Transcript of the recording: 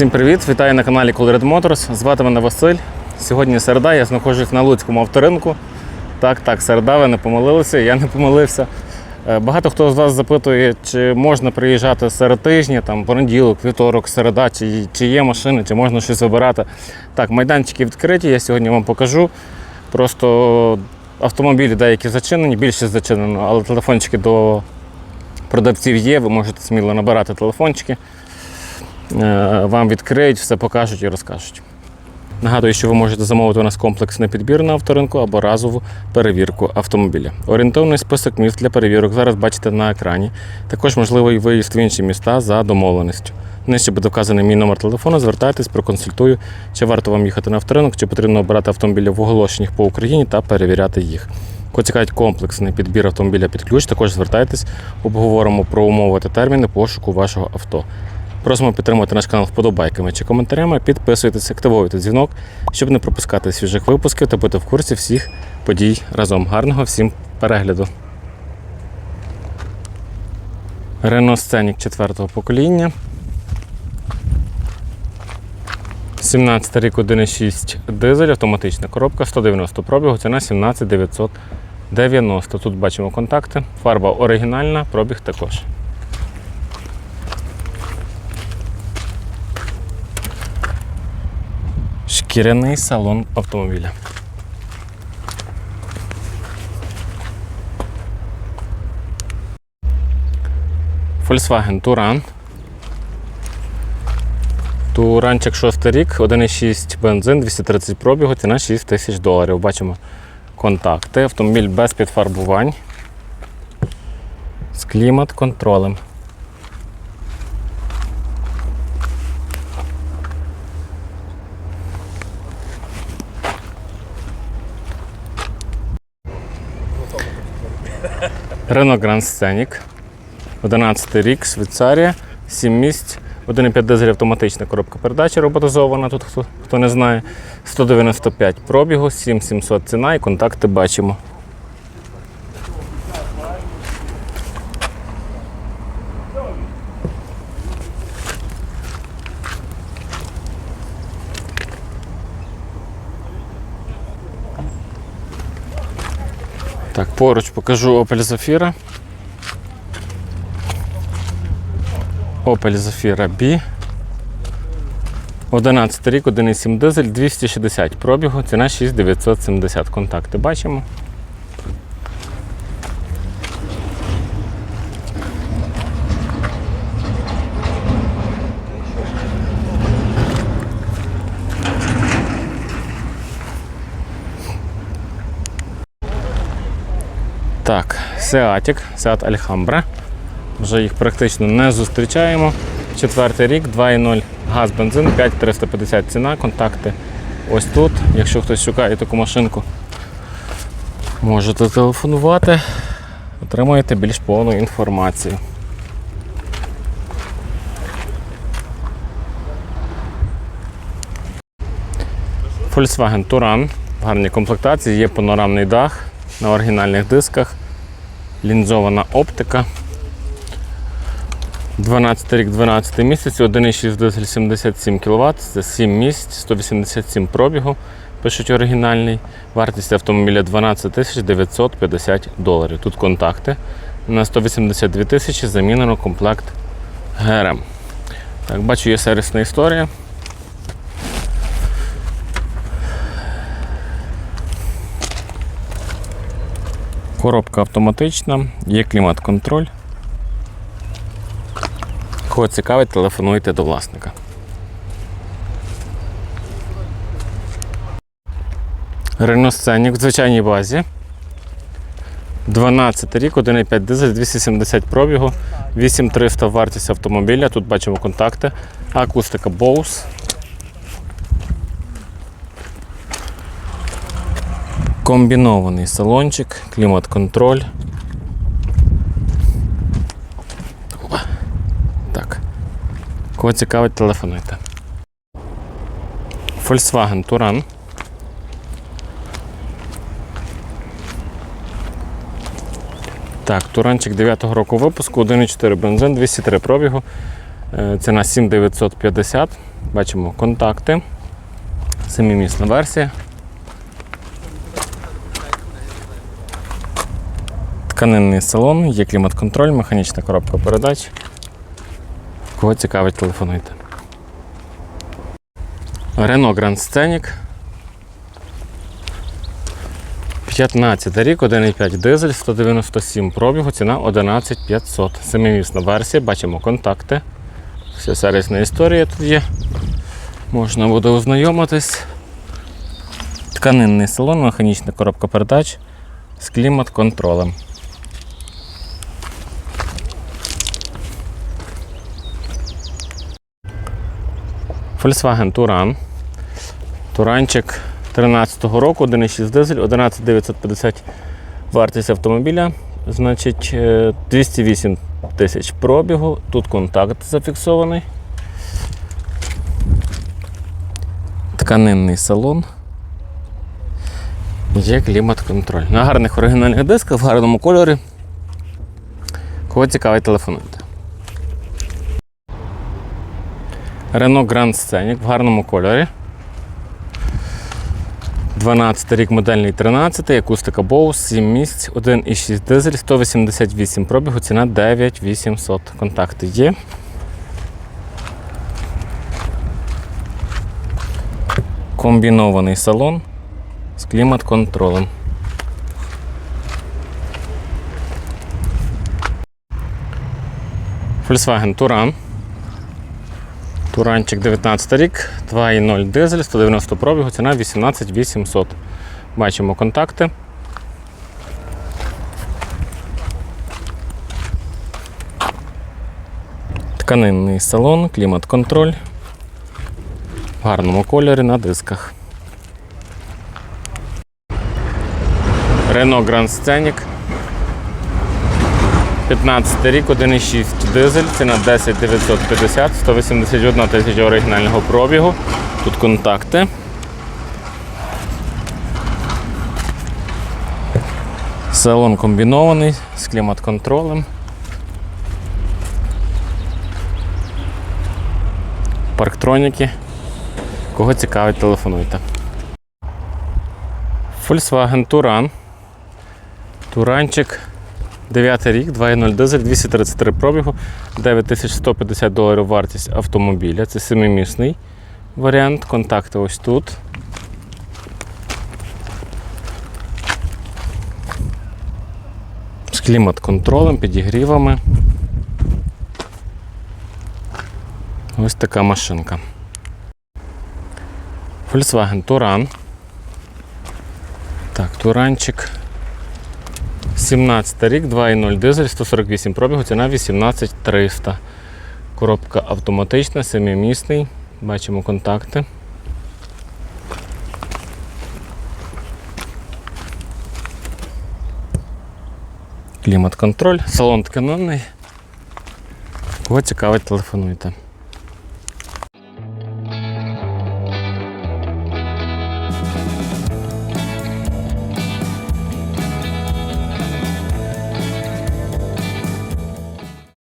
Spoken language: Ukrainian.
Всім привіт! Вітаю на каналі Colored Motors. Звати мене Василь. Сьогодні середа, я знаходжусь на Луцькому авторинку. Так, так, середа, ви не помилилися, я не помилився. Е, Багато хто з вас запитує, чи можна приїжджати серед тижня, там понеділок, вівторок, середа, чи, чи є машини, чи можна щось вибирати. Так, майданчики відкриті, я сьогодні вам покажу. Просто автомобілі деякі зачинені, більшість зачинено, але телефончики до продавців є, ви можете сміло набирати телефончики. Е, Вам відкриють, все покажуть і розкажуть. Нагадую, що ви можете замовити у нас комплексний підбір на авторинку або разову перевірку автомобіля. Орієнтовний список міст для перевірок зараз бачите на екрані. Також можливий виїзд в інші міста за домовленістю. Нижче буде вказаний мій номер телефону. Звертайтесь, проконсультую, чи варто вам їхати на авторинок, чи потрібно обирати автомобілі в оголошеннях по Україні та перевіряти їх. Кого цікавить комплексний підбір автомобіля під ключ, також звертайтесь, обговоримо про умови та терміни пошуку вашого авто. Просимо підтримати наш канал вподобайками чи коментарями, підписуйтесь, активуйте дзвінок, щоб не пропускати свіжих випусків та бути в курсі всіх подій разом. Гарного всім перегляду. Renault Scenic 4 покоління. 17 рік 1,6 дизель, автоматична коробка, 190 пробігу, ціна 17 990. Тут бачимо контакти. Фарба оригінальна, пробіг також. Шкіряний салон автомобіля. Volkswagen Туран. Туранчик 6 рік, 1,6 бензин, 230 пробігу, ціна 6 тисяч доларів. Бачимо контакти. Автомобіль без підфарбувань. З клімат-контролем. Renault Grand Scenic. 11 рік, Швейцарія, 7 місць, 1,5 дизель автоматична коробка передачі роботизована, тут хто, хто не знає. 195 пробігу, 7700 ціна і контакти бачимо. Так, поруч покажу Opel Zafira. Opel Zafira B. 11 рік, 1,7 дизель, 260 пробігу, ціна 6970. Контакти бачимо. Так, Seatic, Seat Alhambra. Вже їх практично не зустрічаємо. Четвертий рік, 2,0 газ, бензин, 5350 ціна, контакти ось тут. Якщо хтось шукає таку машинку, можете телефонувати, отримаєте більш повну інформацію. Volkswagen Touran в гарній комплектації, є панорамний дах на оригінальних дисках, лінзована оптика. 12 рік, 12 місяць, 1,6 дизель 77 кВт, це 7 місць, 187 пробігу. Пишуть оригінальний. Вартість автомобіля 12 950 доларів. Тут контакти. На 182 тисячі замінено комплект ГРМ. Так, бачу, є сервісна історія. Коробка автоматична, є клімат-контроль. Кого цікавить, телефонуйте до власника. Scenic в звичайній базі. 12 рік, 1,5 дизель, 270 пробігу, 8300 вартість автомобіля. Тут бачимо контакти. Акустика Bose. Комбінований салончик, клімат-контроль. Так. Кого цікавить, телефонуйте. Volkswagen Touran. Так, Туранчик 9-го року випуску, 1,4 бензин, 203 пробігу. Е, Ціна 7950. Бачимо контакти. Семимісна версія. Тканинний салон, є клімат-контроль, механічна коробка передач. Кого цікавить, телефонуйте. Renault Grand Scenic. 15 рік, 1,5 дизель, 197 пробігу, ціна 11500. Семимісна версія, бачимо контакти. Вся сервісна історія тут є. Можна буде ознайомитись. Тканинний салон, механічна коробка передач з клімат-контролем. Volkswagen Touran. Туранчик 13-го року, 1,6 дизель, 11950 вартість автомобіля. Значить, е, 208 тисяч пробігу. Тут контакт зафіксований. Тканинний салон. Є клімат-контроль. На гарних оригінальних дисках, в гарному кольорі. Кого цікавить, телефонуйте. Renault Grand Scenic в гарному кольорі. 12 рік модельний 13, акустика Bose, 7 місць, 1,6 дизель, 188 пробігу, ціна 9800. Контакти є. Комбінований салон з клімат-контролем. Volkswagen Touran. Туранчик 19 рік, 2,0 дизель, 190 пробігу, ціна 18 800. Бачимо контакти. Тканинний салон, клімат-контроль. В гарному кольорі на дисках. Renault Grand Scenic. 15 рік, 1,6 дизель, ціна 10 950, 181 тисяча оригінального пробігу. Тут контакти. Салон комбінований з клімат-контролем. Парктроніки. Кого цікавить, телефонуйте. Volkswagen Touran. Туранчик 9 рік, 2.0 дизель, 233 пробігу, 9150 доларів вартість автомобіля. Це семимісний варіант. Контакти ось тут. З клімат-контролем, підігрівами. Ось така машинка. Volkswagen Touran. Так, Туранчик. 17 рік, 2,0 дизель, 148 пробігу, ціна 18300. Коробка автоматична, семимісний. Бачимо контакти. Клімат-контроль, салон тканинний. Кого цікавить, телефонуйте.